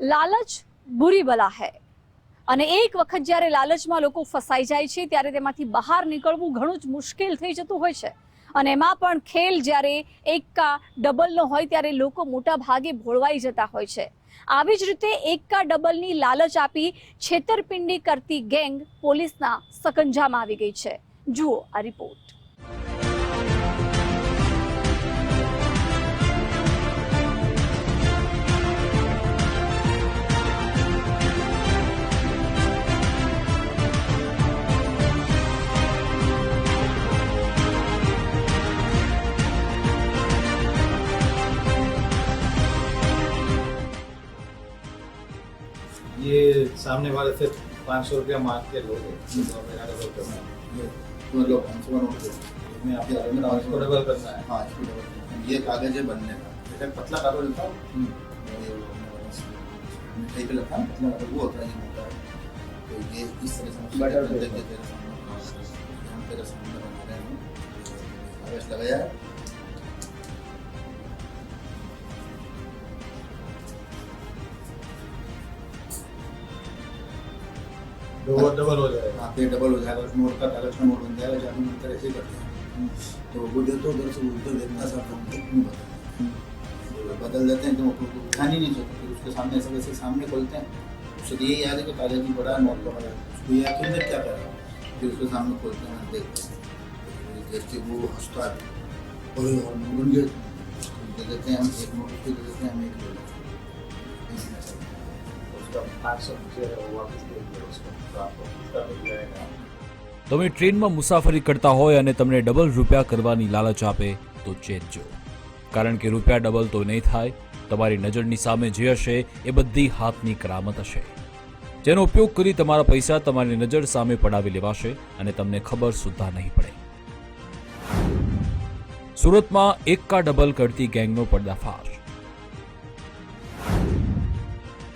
લાલચ બુરી બલા હૈ. અને એક વખત જ્યારે લાલચમાં લોકો ફસાઈ જાય છે, ત્યારે તેમાંથી બહાર નીકળવું ઘણું જ મુશ્કેલ થઈ જતું હોય છે. અને એમાં પણ ખેલ જ્યારે એકકા ડબલનો હોય, ત્યારે લોકો મોટા ભાગે ભોળવાઈ જતા હોય છે. આવી જ રીતે એકકા ડબલની લાલચ આપી છેતરપિંડી કરતી ગેંગ પોલીસના સકંજામાં આવી ગઈ છે. જુઓ આ રિપોર્ટ. ये सामने वाले से पाँच सौ रुपया मांग के लोगे तो डबल करना है मतलब पाँच सौ डबल करना है। हाँ इसको डबल करना है। ये कागज़ है बनने का। पतला कागज़ होता है। हम्म। और ये मिठाई पे लगता है पतला कागज़ वो होता है ये है। तो ये इस तरह से बटर पेपर। तेरे सामने। हम तेरे सामने बना रहे हैं। कागज़ लगाया है डबल डबल हो जाएगा। हाँ फिर डबल हो जाएगा उस नोट का कागज़ का नोट बन जाएगा जब हम अंतर ऐसे करते हैं। तो वो दे तो उधर से उधर देखना सब तो बदल देते हैं? तो वो तो ध्यान ही नहीं सकते फिर उसके सामने ऐसे वैसे सामने खोलते हैं। उससे तो यही याद है कि कागज़ ही पड़ा है नोट का पड़ा उसको ये आखिर में क्या करा? फिर उसके सामने खोलते हैं देखते हैं। तो वो हंसता है, और दे देते हैं हम एक नोट, उसको दे देते हैं हम एक તમે ટ્રેનમાં મુસાફરી કરતા હોય અને તમને ડબલ રૂપિયા કરવાની લાલચ આપે, તો ચેતજો કારણ કે રૂપિયા ડબલ તો નહીં થાય, તમારી નજરની સામે જે હશે એ બધી હાથની કરામત હશે. જેનો ઉપયોગ કરી તમારા પૈસા તમારી નજર સામે પડાવી લેવાશે અને તમને ખબર સુદ્ધા નહીં પડે. સુરતમાં એક્કા ડબલ કરતી ગેંગનો પર્દાફાશ.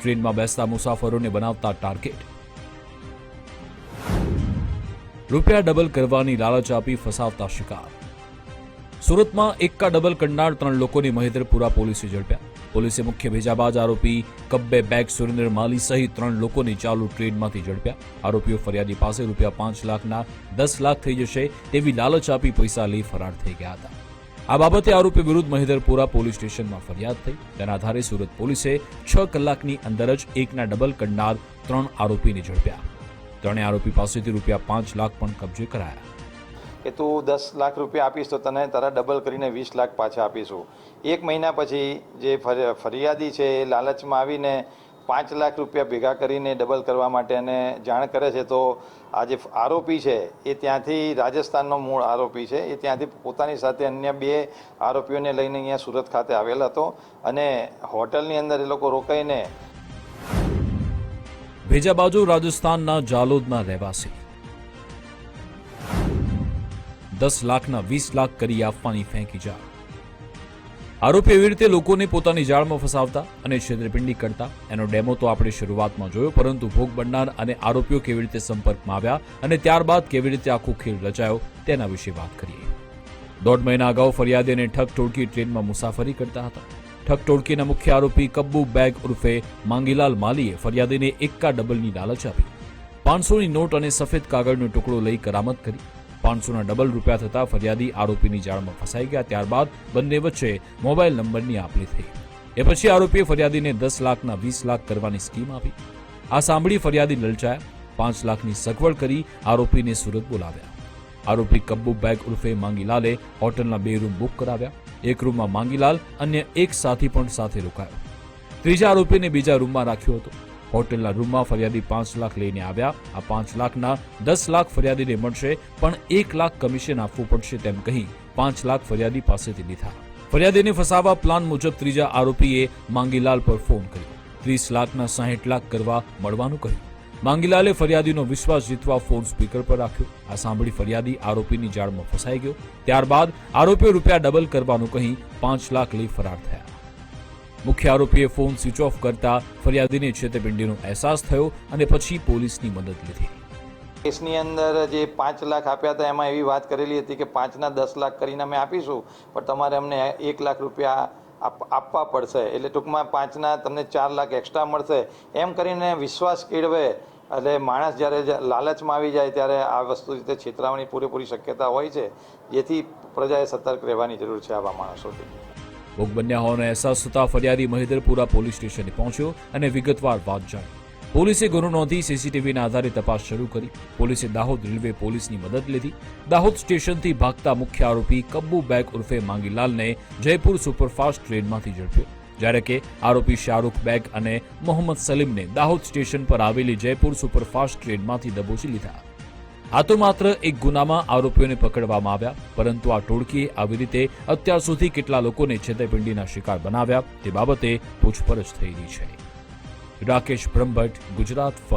ટ્રેનમાં બેસતા મુસાફરોને બનાવતા ટાર્ગેટ. રૂપિયા ડબલ કરવાની લાલચ આપી ફસાવતા શિકાર. સુરતમાં એકા ડબલ કરનાર ત્રણ લોકોની મહેદરપુરા પોલીસે ઝડપ્યા. પોલીસે મુખ્ય ભેજાબાજ આરોપી કબ્બે બેગ સુરેન્દ્ર માલી સહિત ત્રણ લોકોને ચાલુ ટ્રેનમાંથી ઝડપ્યા. આરોપીઓ ફરિયાદી પાસે રૂપિયા પાંચ લાખના દસ લાખ થઈ જશે તેવી લાલચ આપી પૈસા લઈ ફરાર થઈ ગયા હતા. આ બાબતે આરોપી વિરુદ્ધ મહેન્દ્રપુરા પોલીસ સ્ટેશનમાં ફરિયાદ થઈ. તેના આધારે સુરત પોલીસે છ કલાકની અંદર જ એકના ડબલ કરનાર ત્રણ આરોપીને ઝડપ્યા. ત્રણે આરોપી પાસેથી રૂપિયા પાંચ લાખ પણ કબજે કરાયા. કે તું દસ લાખ રૂપિયા આપીશ તો તને તારા ડબલ કરીને વીસ લાખ પાછા આપીશું. એક મહિના પછી જે ફર- ફરિયાદી છે એ લાલચમાં આવીને પાંચ લાખ રૂપિયા ભેગા કરીને ડબલ કરવા માટે એને જાણ કરે છે, તો આ જે આરોપી છે, એ ત્યાંથી રાજસ્થાનનો મૂળ આરોપી છે. એ ત્યાંથી પોતાની સાથે અન્ય બે આરોપીઓને લઈને અહીંયા સુરત ખાતે આવેલ હતો અને હોટલની અંદર એ લોકો રોકાઈને બીજા બાજુ રાજસ્થાનના જાલોદના રહેવાસી. દસ લાખના વીસ લાખ કરી આપવાની ફેંકી જાળ આરોપી એવી રીતે લોકોને પોતાની જાળમાં ફસાવતા અને છેતરપિંડી કરતા. એનો ડેમો તો આપણે શરૂઆતમાં જોયો, પરંતુ ભોગ બનનાર અને આરોપીઓ કેવી રીતે સંપર્કમાં આવ્યા અને ત્યારબાદ કેવી રીતે આખો ખેલ રચાયો, તેના વિશે વાત કરીએ. દોઢ મહિના અગાઉ ફરિયાદીને ઠગ ટોળકી ટ્રેનમાં મુસાફરી કરતા હતા. ઠગ ટોળકીના મુખ્ય આરોપી કબ્બુ બેગ ઉર્ફે માંગીલાલ માલીએ ફરિયાદીને એક્કા ડબલની લાલચ આપી. પાંચસોની નોટ અને સફેદ કાગળનો ટુકડો લઈ કરામત કરી. પાંચસોના ડબલ રૂપિયા થતા ફરિયાદી આરોપીની જાળમાં ફસાઈ ગયા. ત્યારબાદ બંને વચ્ચે મોબાઈલ નંબરની આપલી થઈ. એ પછી આરોપીએ ફરિયાદીને દસ લાખના વીસ લાખ કરવાની સ્કીમ આપી. આ સાંભળી ફરિયાદી લલચાયા. પાંચ લાખની સગવડ કરી આરોપીને સુરત બોલાવ્યા. આરોપી કબ્બુ બેગ ઉર્ફે માંગીલાલે હોટલના બે રૂમ બુક કરાવ્યા. એક રૂમમાં માંગીલાલ અન્ય એક સાથી પણ સાથે રોકાયો. ત્રીજા આરોપીને બીજા રૂમમાં રાખ્યો હતો. હોટલના રૂમમાં ફરિયાદી પાંચ લાખ લઈને આવ્યા. આ પાંચ લાખના દસ લાખ ફરિયાદીને મળશે, પણ એક લાખ કમિશન આપવું પડશે તેમ કહી પાંચ લાખ ફરિયાદી પાસેથી લીધા. ફરિયાદીને ફસાવવા પ્લાન મુજબ ત્રીજા આરોપીએ માંગીલાલ પર ફોન કર્યો. ત્રીસ લાખના સાહીઠ લાખ કરવા મળવાનું કહ્યું. માંગીલાલે ફરિયાદીનો વિશ્વાસ જીતવા ફોન સ્પીકર પર રાખ્યો. આ સાંભળી ફરિયાદી આરોપીની જાળમાં ફસાઈ ગયો. ત્યારબાદ આરોપીએ રૂપિયા ડબલ કરવાનું કહી પાંચ લાખ લઈ ફરાર થયા. મુખ્ય આરોપીએ ફોન સ્વિચ ઓફ કરતા ફરિયાદીને છેતરપિંડીનો અહેસાસ થયો અને પછી પોલીસની મદદ લીધી. કેસની અંદર જે પાંચ લાખ આપ્યા હતા, એમાં એવી વાત કરેલી હતી કે પાંચના દસ લાખ કરીને અમે આપીશું, પણ તમારે અમને એક લાખ રૂપિયા આપ- આપવા પડશે. એટલે ટૂંકમાં પાંચના તમને ચાર લાખ એક્સ્ટ્રા મળશે. એમ કરીને વિશ્વાસ કેળવે એટલે માણસ જ્યારે લાલચમાં આવી જાય ત્યારે આ વસ્તુ રીતે છેતરાવાની પૂરેપૂરી શક્યતા હોય છે, જેથી પ્રજાએ સતર્ક રહેવાની જરૂર છે આવા માણસોથી. ભોગ બન્યા હોવાનો અહેસાસ થતા ફરિયાદી મહેદરપુરા પોલીસ સ્ટેશને પહોંચ્યો અને વિગતવાર વાત જાણી. પોલીસે ગુનો નોંધી સીસીટીવીના આધારે તપાસ શરૂ કરી. પોલીસે દાહોદ રેલવે પોલીસની મદદ લીધી. દાહોદ સ્ટેશનથી ભાગતા મુખ્ય આરોપી કબ્બુ બેગ ઉર્ફે માંગીલાલને જયપુર સુપરફાસ્ટ ટ્રેનમાંથી ઝડપ્યો. જ્યારે કે આરોપી શાહરૂખ બેગ અને મોહમ્મદ સલીમને દાહોદ સ્ટેશન પર આવેલી જયપુર સુપરફાસ્ટ ટ્રેનમાંથી દબોચી લીધા. આ તો માત્ર એક ગુનામાં આરોપીઓને પકડવામાં આવ્યા, પરંતુ આ ટોળકીએ આવી રીતે અત્યાર સુધી કેટલા લોકોને છેતરપિંડીના શિકાર બનાવ્યા તે બાબતે પૂછપરછ થઈ રહી છે. રાકેશ બ્રહ્મભટ્ટ, ગુજરાત